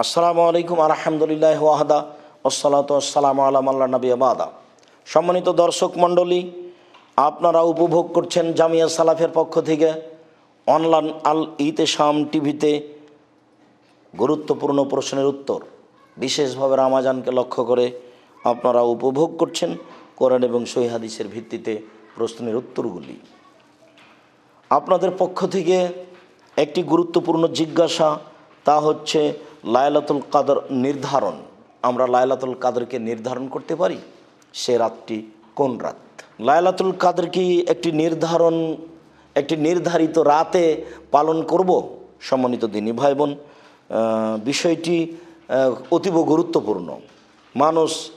আসসালামু আলাইকুম আলহামদুলিল্লাহ ওয়াহাদা ওসালাত আসসালাম আলাম আল্লাহ নবী আবাদা সম্মানিত দর্শক মণ্ডলী, আপনারা উপভোগ করছেন জামিয়া সালাফের পক্ষ থেকে অনলাইন আল ইতেশাম টিভিতে গুরুত্বপূর্ণ প্রশ্নের উত্তর। বিশেষভাবে রামাজানকে লক্ষ্য করে আপনারা উপভোগ করছেন কোরআন এবং সহি হাদিসের ভিত্তিতে প্রশ্নের উত্তরগুলি। আপনাদের পক্ষ থেকে একটি গুরুত্বপূর্ণ জিজ্ঞাসা, তা হচ্ছে লায়লাতুল কাদর নির্ধারণ। আমরা লায়লাতুল কাদরকে নির্ধারণ করতে পারি? সে রাতটি কোন রাত? লায়লাতুল কাদর কি একটি নির্ধারণ, একটি নির্ধারিত রাতে পালন করব? সম্মানিত দিনী ভাই বোন বিষয়টি অতীব গুরুত্বপূর্ণ। মানুষ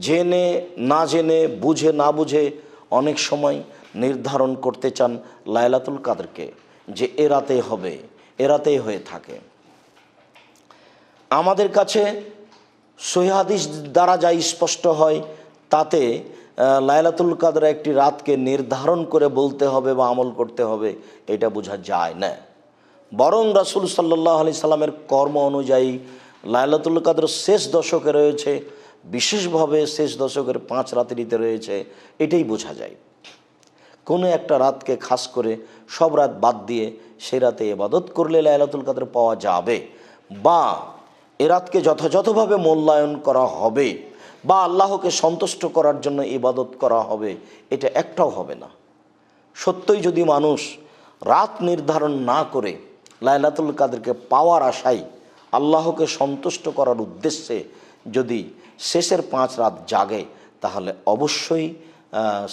জেনে, না জেনে, বুঝে, না বুঝে অনেক সময় নির্ধারণ করতে চান লায়লাতুল কাদরকে, যে এ রাতে হবে, এ রাতেই হয়ে থাকে। আমাদের কাছে সহিহাদিস দ্বারা যা স্পষ্ট হয় তাতে আহ, লায়লাতুল কাদর একটি রাতকে নির্ধারণ করে বলতে হবে বা আমল করতে হবে এটা বোঝা যায় না। বরং রাসুল সাল্লাহ আলি সাল্লামের কর্ম অনুযায়ী লায়লাতুল কাদর শেষ দশকে রয়েছে বিশেষভাবে শেষ দশকের পাঁচ রাত্রিতে রয়েছে এটাই বোঝা যায়। কোনো একটা রাতকে খাস করে সব রাত বাদ দিয়ে সে রাতে এবাদত করলে লায়লাতুল কাদর পাওয়া যাবে বা এ রাতকে যথাযথভাবে মূল্যায়ন করা হবে বা আল্লাহকে সন্তুষ্ট করার জন্য ইবাদত করা হবে, এটা একটাও হবে না। সত্যই যদি মানুষ রাত নির্ধারণ না করে লায়লাতুল কাদেরকে পাওয়ার আশায় আল্লাহকে সন্তুষ্ট করার উদ্দেশ্যে যদি শেষের পাঁচ রাত জাগে, তাহলে অবশ্যই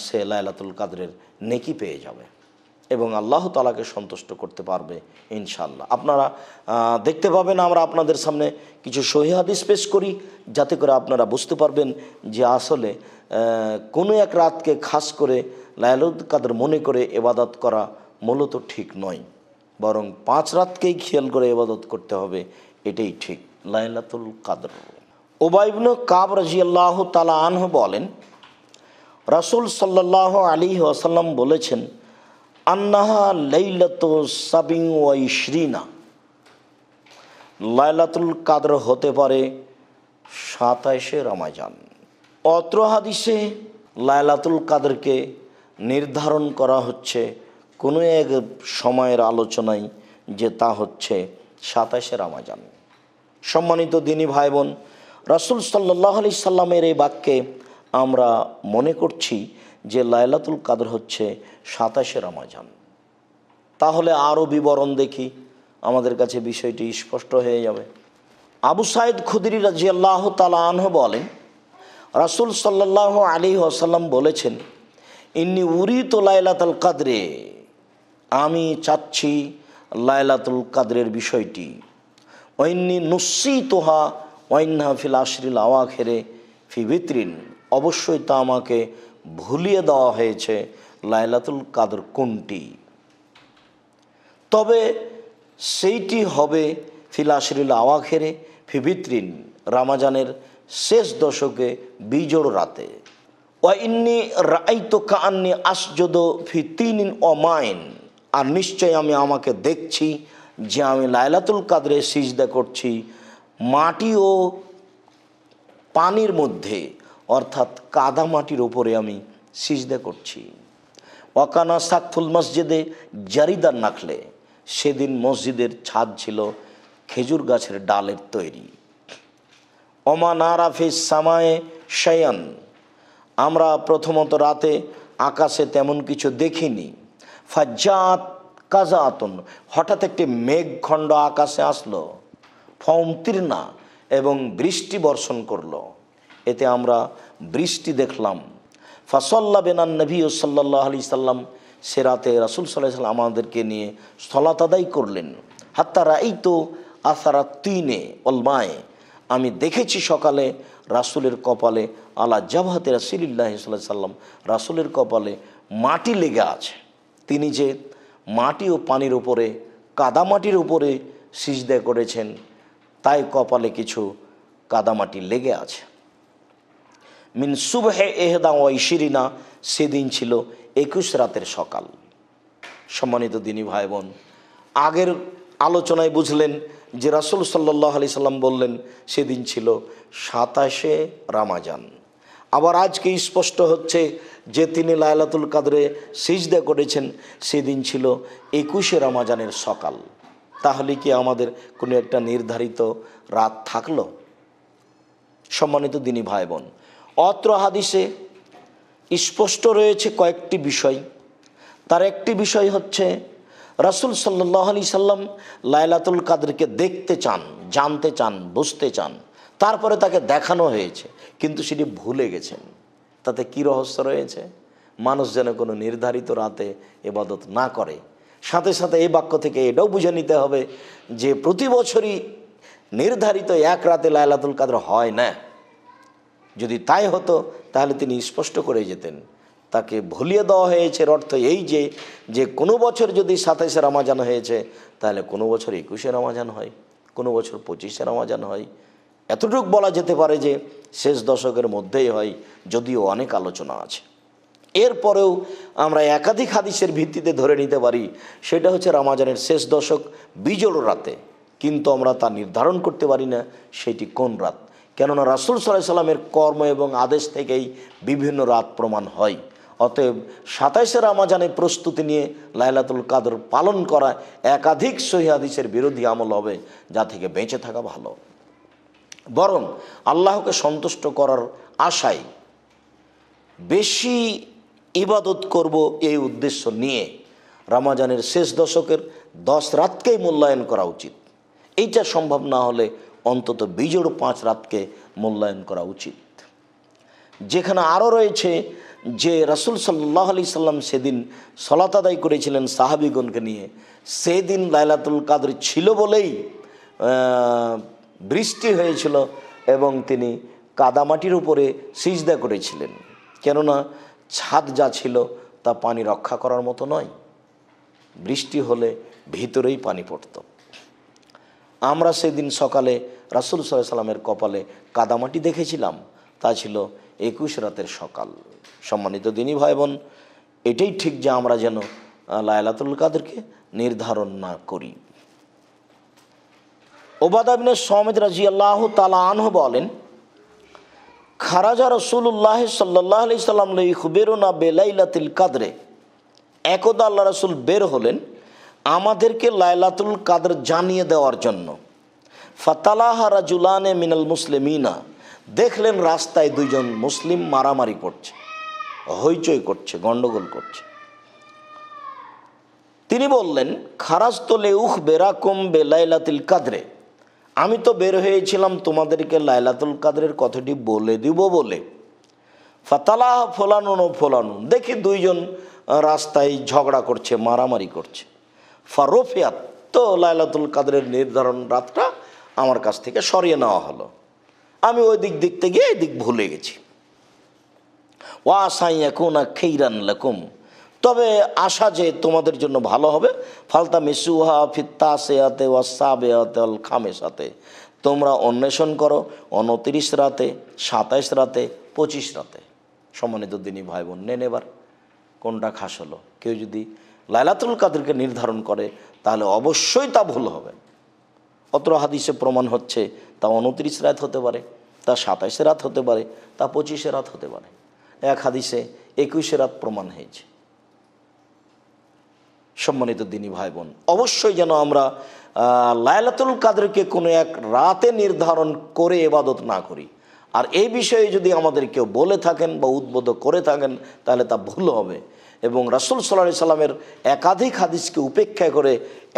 সে লায়লাতুল কাদরের নেকি পেয়ে যাবে। এবং আল্লাহ তালাকে সন্তুষ্ট করতে পারবে ইনশাল্লাহ আপনারা দেখতে পাবেন আমরা আপনাদের সামনে কিছু সহি হাদিস পেশ করি, যাতে করে আপনারা বুঝতে পারবেন যে আসলে কোনো এক রাতকে খাস করে লায়লুল কাদের মনে করে এবাদত করা মূলত ঠিক নয়, বরং পাঁচ রাতকেই খেয়াল করে এবাদত করতে হবে, এটাই ঠিক, লাইলাতুল কাদর। ওবাইবন কাব রাজিয়াল্লাহ তালা আনহ বলেন, রাসুল সাল্লাহ আলী আসাল্লাম বলেছেন আন্নাহা লাইলাত সাবিং ওয়াইশ্রিনা লাইলাতুল কাদর হতে পারে সাতাইশে রমাজান। অত্র হাদিসে লায়লাতুল কাদরকে নির্ধারণ করা হচ্ছে কোনো এক সময়ের আলোচনায় যে তা হচ্ছে সাতাশে রামাজান। সম্মানিত দিনী ভাই বোন রাসুল সাল্লাহ আলি সাল্লামের এই বাক্যে আমরা মনে করছি যে লায়লাতুল কাদর হচ্ছে সাতাশে রামাজান। তাহলে আরও বিবরণ দেখি, আমাদের কাছে বিষয়টি স্পষ্ট হয়ে যাবে। আবু সাইদ খুদরি রাজি আল্লাহ তালাহ বলেন, রাসুল সাল্লাহ আলী আসাল্লাম বলেছেন, ইন্নি উরি তো লাইলাতুল কাদরে আমি চাচ্ছি লাইলাতুল কাদরের বিষয়টি। ঐন্নি নুসি তোহা ওয়াইন্না ফিল আশরিল আওয়াখেরে ফি বিত্রিন অবশ্যই তা আমাকে ভুলিয়ে দেওয়া হয়েছে লাইলাতুল কাদর কোনটি? তবে সেইটি হবে ফিলাশরিল আওয়াখেরে ফিবিত্রিন, রামাজানের শেষ দশকে বিজোড় রাতে। ওয়াইন্নি রাইতো কান্নি আসজদ ফি তিন অমাইন আর নিশ্চয় আমি আমাকে দেখছি যে আমি লায়লাতুল কাদরে সিজদা করছি মাটি ও পানির মধ্যে। অর্থাৎ কাদা মাটির ওপরে আমি সিজদা করছি। ওয়াকানা সাকফুল মসজিদে জারিদার নাখলে সেদিন মসজিদের ছাদ ছিল খেজুর গাছের ডালের তৈরি। ওমান আরাফিস সামায়ে শায়ান আমরা প্রথমত রাতে আকাশে তেমন কিছু দেখিনি। ফাজ্জাত কাজাতন হঠাৎ একটি মেঘখণ্ড আকাশে আসলো ফমতির্না এবং বৃষ্টি বর্ষণ করল। এতে আমরা বৃষ্টি দেখলাম। ফাসল্লা বেনান নবী সাল্লাহ আলি সাল্লাম সে রাতে রাসুল সাল্লাহ সাল্লাম আমাদেরকে নিয়ে স্থলাত আদায় করলেন। হাত্তা এই তো আসারা তিনে অলমায় আমি দেখেছি সকালে রাসুলের কপালে আলা জাভাতে রাসিল্লাহ সাল্লাম রাসুলের কপালে মাটি লেগে আছে। তিনি যে মাটি ও পানির উপরে, কাদামাটির উপরে সিজদা করেছেন, তাই কপালে কিছু কাদামাটি লেগে আছে। মিন সুবহে এহদা ওয়াইশিরিনা সেদিন ছিল একুশ রাতের সকাল। সম্মানিত দিনী ভাই বোন আগের আলোচনায় বুঝলেন যে রাসুল সাল্লাহ আলি সাল্লাম বললেন, সেদিন ছিল সাতাশে রামাজান। আবার আজকে স্পষ্ট হচ্ছে যে তিনি লায়লাতুল কাদরে সিজদা করেছেন, সেদিন ছিল একুশে রামাজানের সকাল। তাহলে কি আমাদের কোনো একটা নির্ধারিত রাত থাকল? সম্মানিত দিনী ভাই বোন অত্র হাদিসে স্পষ্ট রয়েছে কয়েকটি বিষয়। তার একটি বিষয় হচ্ছে, রাসুল সাল্লাহ আলি সাল্লাম লায়লাতুল কাদেরকে দেখতে চান, জানতে চান, বুঝতে চান। তারপরে তাকে দেখানো হয়েছে, কিন্তু সেটি ভুলে গেছেন। তাতে কি রহস্য রয়েছে? মানুষ যেন কোনো নির্ধারিত রাতে এবাদত না করে। সাথে সাথে এই বাক্য থেকে এটাও বুঝে নিতে হবে যে প্রতি বছরই নির্ধারিত এক রাতে লায়লাতুল কাদের হয় না। যদি তাই হতো, তাহলে তিনি স্পষ্ট করে যেতেন। তাকে ভুলিয়ে দেওয়া হয়েছে এর অর্থ এই যে যে কোনো বছর যদি সাতাইশে রামাজান হয়েছে, তাহলে কোনো বছর একুশে রামাজান হয়, কোনো বছর পঁচিশে রামাজান হয়। এতটুক বলা যেতে পারে যে, শেষ দশকের মধ্যেই হয়, যদিও অনেক আলোচনা আছে। এরপরেও আমরা একাধিক হাদিসের ভিত্তিতে ধরে নিতে পারি, সেটা হচ্ছে রামাজানের শেষ দশক বিজোড় রাতে। কিন্তু আমরা তা নির্ধারণ করতে পারি না, সেটি কোন রাত? কেননা রাসুল সাল্লাহ সাল্লামের কর্ম এবং আদেশ থেকেই বিভিন্ন রাত প্রমাণ হয়। অতএব সাতাইশে রামাজানে প্রস্তুতি নিয়ে লাইলাতুল কাদর পালন করা একাধিক সহিহাদিসের বিরোধী আমল হবে, যা থেকে বেঁচে থাকা ভালো। বরং আল্লাহকে সন্তুষ্ট করার আশায় বেশি ইবাদত করব এই উদ্দেশ্য নিয়ে রামাজানের শেষ দশকের দশ রাতকেই মূল্যায়ন করা উচিত। এইটা সম্ভব না হলে অন্তত বিজোড় পাঁচ রাতকে মূল্যায়ন করা উচিত। যেখানে আরও রয়েছে যে রাসুল সাল্লাহ আলি সাল্লাম সেদিন সলাত আদায় করেছিলেন সাহাবিগণকে নিয়ে। সেদিন লাইলাতুল কাদর ছিল বলেই বৃষ্টি হয়েছিল এবং তিনি কাদামাটির উপরে সিজদা করেছিলেন। কেননা ছাদ যা ছিল তা পানি রক্ষা করার মতো নয়। বৃষ্টি হলে ভিতরেই পানি পড়ত। আমরা সেদিন সকালে রাসুল সাল্লামের কপালে কাদামাটি দেখেছিলাম। তা ছিল একুশ রাতের সকাল। সম্মানিত দিনী ভাই বোন এটাই ঠিক যে আমরা যেন লায়লাতুল কাদেরকে নির্ধারণ না করি। ওবাদাবিন সমেদ রাজি আল্লাহ তালা আনহ বলেন, খারাজা রসুল্লাহ সাল্লাহ আলি সাল্লাম লই খুবেরোনা বেলাইলাতিল কাদরে। একদা আল্লাহ রসুল বের হলেন আমাদেরকে লাইলাতুল কাদর জানিয়ে দেওয়ার জন্য। ফাতালাহা রাজুলানে মিনাল মুসলিমিনা। দেখলেন রাস্তায় দুইজন মুসলিম মারামারি করছে, হইচই করছে, গন্ডগোল করছে। তিনি বললেন খারাজ তোলে উখ বেরাকুম বে লাইলাতুল কাদরে। আমি তো বের হয়েছিলাম তোমাদেরকে লাইলাতুল কাদরের কথাটি বলে দিব বলে। ফাতালাহ ফোলানুন ও ফোলানুন। দেখি দুইজন রাস্তায় ঝগড়া করছে, মারামারি করছে। ফারোফিয়াত। তো লাইলাতুল কাদরের নির্ধারণ রাতটা আমার কাছ থেকে সরিয়ে নেওয়া হলো। আমি ওই দিক দেখতে গিয়ে এই দিক ভুলে গেছি। ওয়া সাই এখন খেইরান লাকুম। তবে আশা যে তোমাদের জন্য ভালো হবে, ফালতা মিসুহা ফিত্তা সেয়াতে ওয়াসাবে আল খামে সাথে তোমরা অন্বেষণ করো উনতিরিশ রাতে, সাতাইশ রাতে, পঁচিশ রাতে। সম্মানিত দিনী ভাই বোন নেন এবার কোনটা খাস হলো? কেউ যদি লাইলাতুল কাদেরকে নির্ধারণ করে, তাহলে অবশ্যই তা ভুল হবে। অত্র হাদিসে প্রমাণ হচ্ছে, তা উনত্রিশ রাত হতে পারে, তা সাতাইশে রাত হতে পারে, তা পঁচিশে রাত হতে পারে। এক হাদিসে একুশে রাত প্রমাণ হয়েছে। সম্মানিত দিনী ভাই বোন অবশ্যই যেন আমরা লায়লাতুল কাদেরকে কোনো এক রাতে নির্ধারণ করে এবাদত না করি। আর এই বিষয়ে যদি আমাদের কেউ বলে থাকেন বা উদ্বোধ করে থাকেন, তাহলে তা ভুল হবে। এবং রাসুল সাল্লাহ সাল্লামের একাধিক হাদিসকে উপেক্ষা করে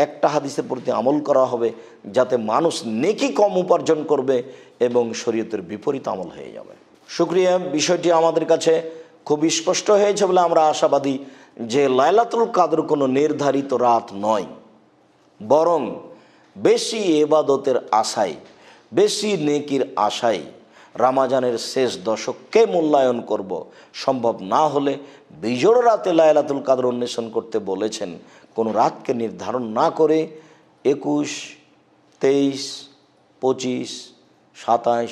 একটা হাদিসের প্রতি আমল করা হবে যাতে মানুষ নেকি কম উপার্জন করবে এবং শরীয়তের বিপরীত আমল হয়ে যাবে। শুক্রিয়া, বিষয়টি আমাদের কাছে খুব স্পষ্ট হয়েছে বলে আমরা আশাবাদী যে লায়লাতুল কাদর কোনো নির্ধারিত রাত নয়, বরং বেশি এবাদতের আশায়, বেশি নেকির আশায় রামাজানের শেষ দশককে মূল্যায়ন করব? সম্ভব না হলে বিজোড় রাতে লায়লাতুল কাদর অন্বেষণ করতে বলেছেন। কোনো রাতকে নির্ধারণ না করে একুশ, তেইশ, পঁচিশ, সাতাশ,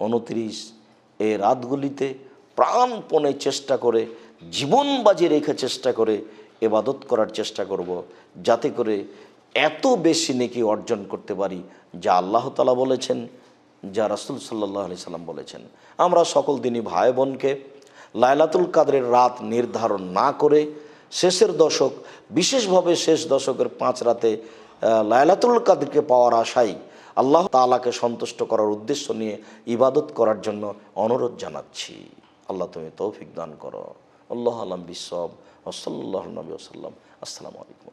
উনত্রিশ এই রাতগুলিতে প্রাণপণে চেষ্টা করে, জীবন বাজি রেখে চেষ্টা করে, এবাদত করার চেষ্টা করব। যাতে করে এত বেশি নেকি অর্জন করতে পারি, যা আল্লাহ তালা বলেছেন যা রাসুল সাল্লাহ আলি সাল্লাম বলেছেন। আমরা সকল দিনই ভাই বোনকে লায়লাতুল কাদরের রাত নির্ধারণ না করে শেষের দশক, বিশেষভাবে শেষ দশকের পাঁচ রাতে লায়লাতুল কাদরকে পাওয়ার আশাই আল্লাহ তালাকে সন্তুষ্ট করার উদ্দেশ্য নিয়ে ইবাদত করার জন্য অনুরোধ জানাচ্ছি। আল্লাহ তুমি তৌফিক দান করো। আল্লাহ আলম বিসব ওসল্লাহ নবী ওসাল্লাম আসসালামু আলাইকুম